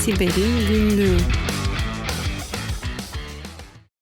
Siber'in günlüğü.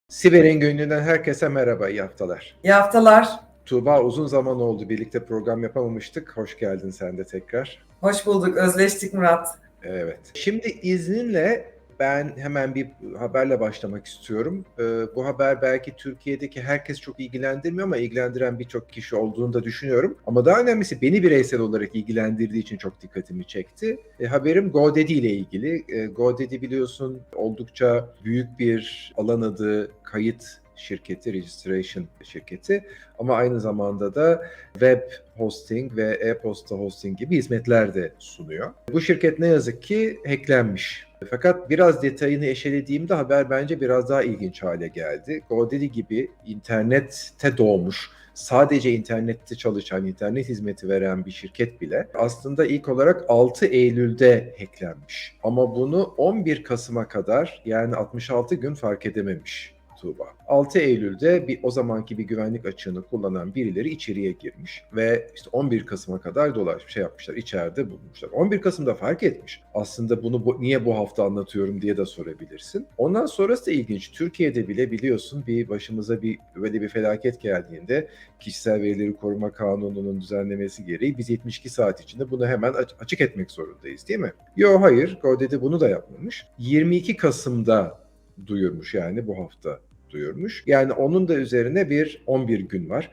Siber'in günlüğünden herkese merhaba, iyi haftalar. İyi haftalar. Tuğba uzun zaman oldu, birlikte program yapamamıştık. Hoş geldin sen de tekrar. Hoş bulduk. Özleştik Murat. Evet. Şimdi izninle ben hemen bir haberle başlamak istiyorum. Ee, bu haber belki Türkiye'deki herkes çok ilgilendirmiyor ama ilgilendiren birçok kişi olduğunu da düşünüyorum. Ama daha önemlisi beni bireysel olarak ilgilendirdiği için çok dikkatimi çekti. E, haberim GoDaddy ile ilgili. E, GoDaddy biliyorsun oldukça büyük bir alan adı kayıt şirketi, registration şirketi ama aynı zamanda da web hosting ve e-posta hosting gibi hizmetler de sunuyor. Bu şirket ne yazık ki hacklenmiş. Fakat biraz detayını eşelediğimde haber bence biraz daha ilginç hale geldi. GoDaddy gibi internette doğmuş, sadece internette çalışan, internet hizmeti veren bir şirket bile aslında ilk olarak 6 Eylül'de hacklenmiş. Ama bunu 11 Kasım'a kadar yani 66 gün fark edememiş. Tuğba. 6 Eylül'de bir o zamanki bir güvenlik açığını kullanan birileri içeriye girmiş ve işte 11 Kasım'a kadar dolaşmış şey yapmışlar içeride bulmuşlar. 11 Kasım'da fark etmiş. Aslında bunu bu, niye bu hafta anlatıyorum diye de sorabilirsin. Ondan sonrası da ilginç. Türkiye'de bile biliyorsun bir başımıza bir böyle bir felaket geldiğinde kişisel verileri koruma kanununun düzenlemesi gereği biz 72 saat içinde bunu hemen açık etmek zorundayız değil mi? Yok hayır. GoDaddy bunu da yapmamış. 22 Kasım'da duyurmuş yani bu hafta duyurmuş. Yani onun da üzerine bir 11 gün var.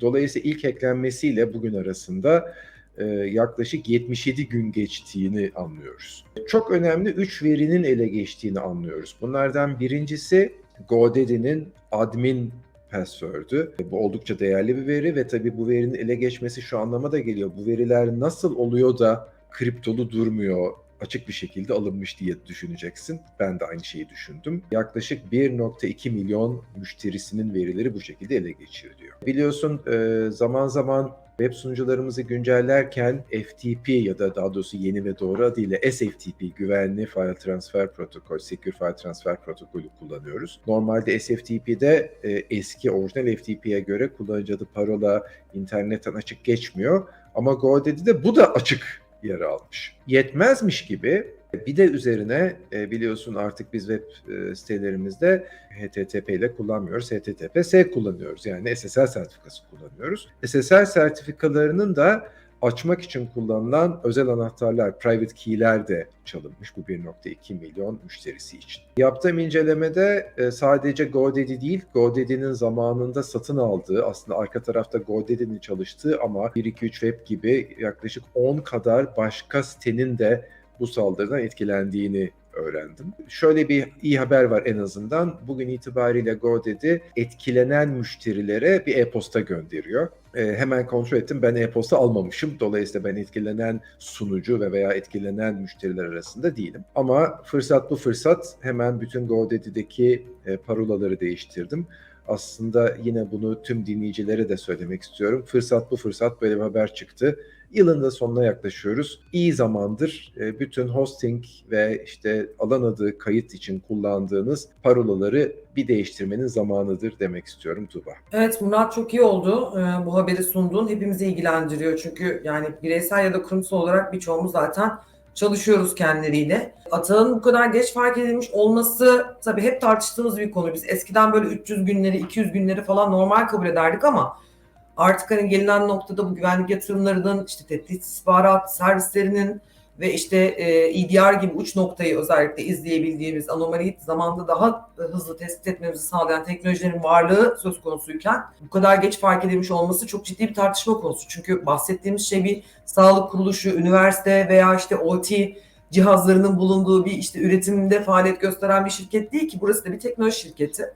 Dolayısıyla ilk eklenmesiyle bugün arasında e, yaklaşık 77 gün geçtiğini anlıyoruz. Çok önemli 3 verinin ele geçtiğini anlıyoruz. Bunlardan birincisi GoDaddy'nin admin password'ü. Bu oldukça değerli bir veri ve tabii bu verinin ele geçmesi şu anlama da geliyor. Bu veriler nasıl oluyor da kriptolu durmuyor, açık bir şekilde alınmış diye düşüneceksin. Ben de aynı şeyi düşündüm. Yaklaşık 1.2 milyon müşterisinin verileri bu şekilde ele geçiriliyor. Biliyorsun e, zaman zaman web sunucularımızı güncellerken FTP ya da daha doğrusu yeni ve doğru adıyla SFTP güvenli file transfer protokol, secure file transfer protokolü kullanıyoruz. Normalde SFTP'de e, eski orijinal FTP'ye göre kullanıcı adı parola internetten açık geçmiyor. Ama GoDaddy'de bu da açık yer almış. Yetmezmiş gibi bir de üzerine biliyorsun artık biz web sitelerimizde HTTP ile kullanmıyoruz. HTTPS kullanıyoruz. Yani SSL sertifikası kullanıyoruz. SSL sertifikalarının da açmak için kullanılan özel anahtarlar, private key'ler de çalınmış bu 1.2 milyon müşterisi için. Yaptığım incelemede sadece GoDaddy değil, GoDaddy'nin zamanında satın aldığı, aslında arka tarafta GoDaddy'nin çalıştığı ama 1-2-3 Web gibi yaklaşık 10 kadar başka sitenin de bu saldırıdan etkilendiğini öğrendim. Şöyle bir iyi haber var en azından. Bugün itibariyle GoDaddy etkilenen müşterilere bir e-posta gönderiyor. E, hemen kontrol ettim. Ben e-posta almamışım. Dolayısıyla ben etkilenen sunucu ve veya etkilenen müşteriler arasında değilim. Ama fırsat bu fırsat. Hemen bütün GoDaddy'deki e, parolaları değiştirdim aslında yine bunu tüm dinleyicilere de söylemek istiyorum. Fırsat bu fırsat böyle bir haber çıktı. Yılın da sonuna yaklaşıyoruz. İyi zamandır bütün hosting ve işte alan adı kayıt için kullandığınız parolaları bir değiştirmenin zamanıdır demek istiyorum Tuba. Evet Murat çok iyi oldu. Bu haberi sunduğun hepimizi ilgilendiriyor. Çünkü yani bireysel ya da kurumsal olarak birçoğumuz zaten çalışıyoruz kendileriyle. Atağın bu kadar geç fark edilmiş olması tabii hep tartıştığımız bir konu. Biz eskiden böyle 300 günleri, 200 günleri falan normal kabul ederdik ama artık hani gelinen noktada bu güvenlik yatırımlarının, işte tehdit istihbarat servislerinin ve işte e, EDR gibi uç noktayı özellikle izleyebildiğimiz anomaliyi zamanda daha hızlı tespit etmemizi sağlayan teknolojilerin varlığı söz konusuyken bu kadar geç fark edilmiş olması çok ciddi bir tartışma konusu. Çünkü bahsettiğimiz şey bir sağlık kuruluşu, üniversite veya işte OT cihazlarının bulunduğu bir işte üretimde faaliyet gösteren bir şirket değil ki burası da bir teknoloji şirketi.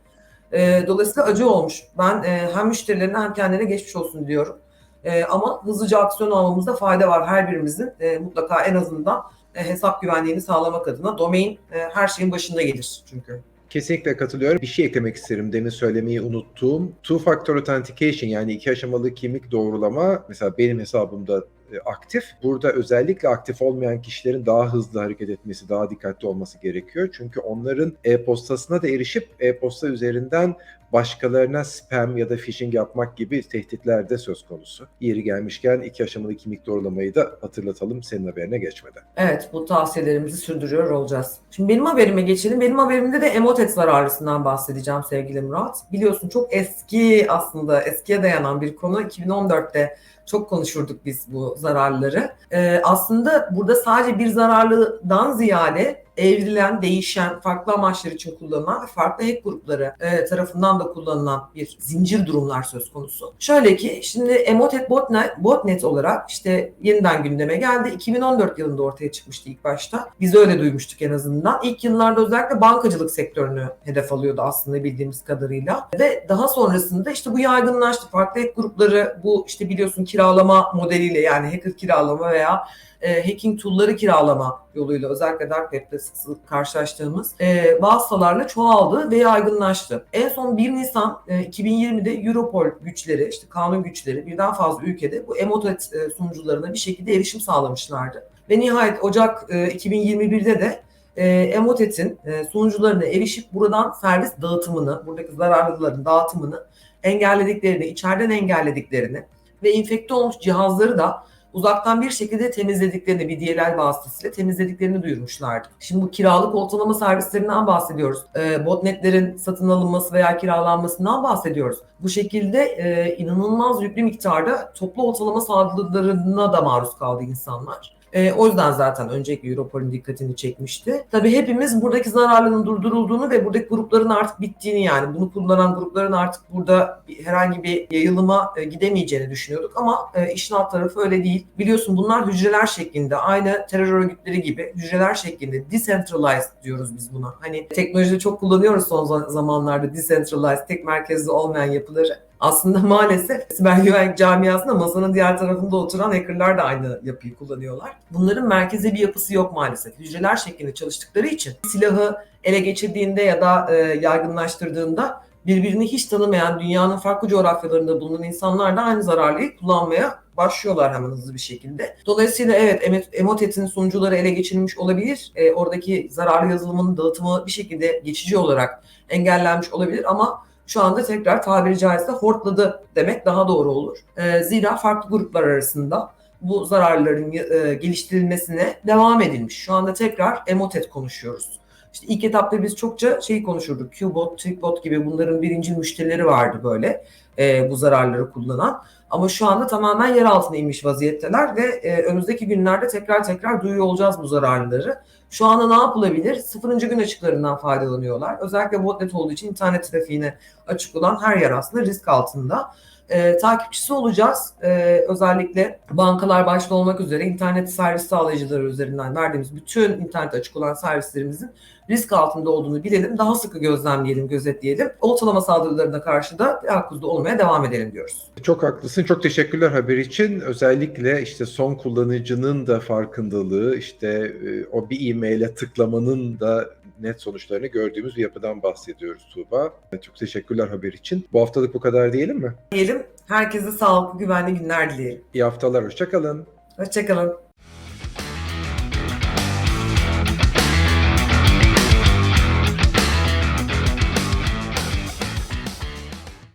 E, dolayısıyla acı olmuş. Ben e, hem müşterilerine hem kendilerine geçmiş olsun diyorum. E, ama hızlıca aksiyon almamızda fayda var her birimizin. E, mutlaka en azından e, hesap güvenliğini sağlamak adına domain e, her şeyin başında gelir çünkü. Kesinlikle katılıyorum. Bir şey eklemek isterim. Demin söylemeyi unuttuğum. Two Factor Authentication yani iki aşamalı kimlik doğrulama mesela benim hesabımda aktif. Burada özellikle aktif olmayan kişilerin daha hızlı hareket etmesi, daha dikkatli olması gerekiyor. Çünkü onların e-postasına da erişip e-posta üzerinden başkalarına spam ya da phishing yapmak gibi tehditler de söz konusu. Yeri gelmişken iki aşamalı kimlik doğrulamayı da hatırlatalım senin haberine geçmeden. Evet bu tavsiyelerimizi sürdürüyor olacağz. Şimdi benim haberime geçelim. Benim haberimde de emotet zararlısından bahsedeceğim sevgili Murat. Biliyorsun çok eski aslında eskiye dayanan bir konu. 2014'te çok konuşurduk biz bu zararları. Ee, aslında burada sadece bir zararlıdan ziyade evrilen, değişen, farklı amaçlar için kullanılan ve farklı hack grupları e, tarafından da kullanılan bir zincir durumlar söz konusu. Şöyle ki şimdi Emotet Botnet, Botnet olarak işte yeniden gündeme geldi. 2014 yılında ortaya çıkmıştı ilk başta. Biz öyle duymuştuk en azından. İlk yıllarda özellikle bankacılık sektörünü hedef alıyordu aslında bildiğimiz kadarıyla. Ve daha sonrasında işte bu yaygınlaştı. Farklı hack grupları bu işte biliyorsun kiralama modeliyle yani hacker kiralama veya e, hacking tool'ları kiralama yoluyla özellikle Dark Web'de sık sık karşılaştığımız e, vasıtalarla çoğaldı ve yaygınlaştı. En son 1 Nisan e, 2020'de Europol güçleri, işte kanun güçleri birden fazla ülkede bu Emotet e, sunucularına bir şekilde erişim sağlamışlardı. Ve nihayet Ocak e, 2021'de de e, Emotet'in e, sunucularına erişip buradan servis dağıtımını, buradaki zararlıların dağıtımını engellediklerini, içeriden engellediklerini ve infekte olmuş cihazları da uzaktan bir şekilde temizlediklerini bir DLL vasıtasıyla temizlediklerini duyurmuşlardı. Şimdi bu kiralık oltalama servislerinden bahsediyoruz. E, botnetlerin satın alınması veya kiralanmasından bahsediyoruz. Bu şekilde e, inanılmaz yüklü miktarda toplu oltalama saldırılarına da maruz kaldı insanlar. E, o yüzden zaten önceki Europol'ün dikkatini çekmişti. Tabii hepimiz buradaki zararlının durdurulduğunu ve buradaki grupların artık bittiğini yani bunu kullanan grupların artık burada herhangi bir yayılıma e, gidemeyeceğini düşünüyorduk ama e, işin alt tarafı öyle değil. Biliyorsun bunlar hücreler şeklinde aynı terör örgütleri gibi hücreler şeklinde decentralized diyoruz biz buna. Hani teknolojide çok kullanıyoruz son za- zamanlarda decentralized tek merkezli olmayan yapıları. Aslında maalesef siber güvenlik camiasında masanın diğer tarafında oturan hackerlar da aynı yapıyı kullanıyorlar. Bunların merkezi bir yapısı yok maalesef. Hücreler şeklinde çalıştıkları için silahı ele geçirdiğinde ya da e, yaygınlaştırdığında birbirini hiç tanımayan dünyanın farklı coğrafyalarında bulunan insanlar da aynı zararlıyı kullanmaya başlıyorlar hemen hızlı bir şekilde. Dolayısıyla evet Emo- Emotet'in sunucuları ele geçirilmiş olabilir. E, oradaki zararlı yazılımın dağıtımı bir şekilde geçici olarak engellenmiş olabilir ama şu anda tekrar tabiri caizse hortladı demek daha doğru olur. E, zira farklı gruplar arasında bu zararların e, geliştirilmesine devam edilmiş. Şu anda tekrar Emotet konuşuyoruz. İşte ilk etapta biz çokça şeyi konuşurduk. Qbot, Tweakbot gibi bunların birinci müşterileri vardı böyle e, bu zararları kullanan. Ama şu anda tamamen yer altına inmiş vaziyetteler ve e, önümüzdeki günlerde tekrar tekrar duyuyor olacağız bu zararları. Şu anda ne yapılabilir? Sıfırıncı gün açıklarından faydalanıyorlar. Özellikle botnet olduğu için internet trafiğine açık olan her yer aslında risk altında. E, takipçisi olacağız. E, özellikle bankalar başta olmak üzere internet servis sağlayıcıları üzerinden verdiğimiz bütün internet açık olan servislerimizin risk altında olduğunu bilelim. Daha sıkı gözlemleyelim, gözetleyelim. Oltalama saldırılarına karşı da teyakkuzda olmaya devam edelim diyoruz. Çok haklısın. Çok teşekkürler haber için. Özellikle işte son kullanıcının da farkındalığı, işte e, o bir e-maile tıklamanın da net sonuçlarını gördüğümüz bir yapıdan bahsediyoruz Tuğba. Çok teşekkürler haber için. Bu haftalık bu kadar diyelim mi? Diyelim. Herkese sağlıklı, güvenli günler dileyelim. İyi haftalar, hoşçakalın. Hoşçakalın.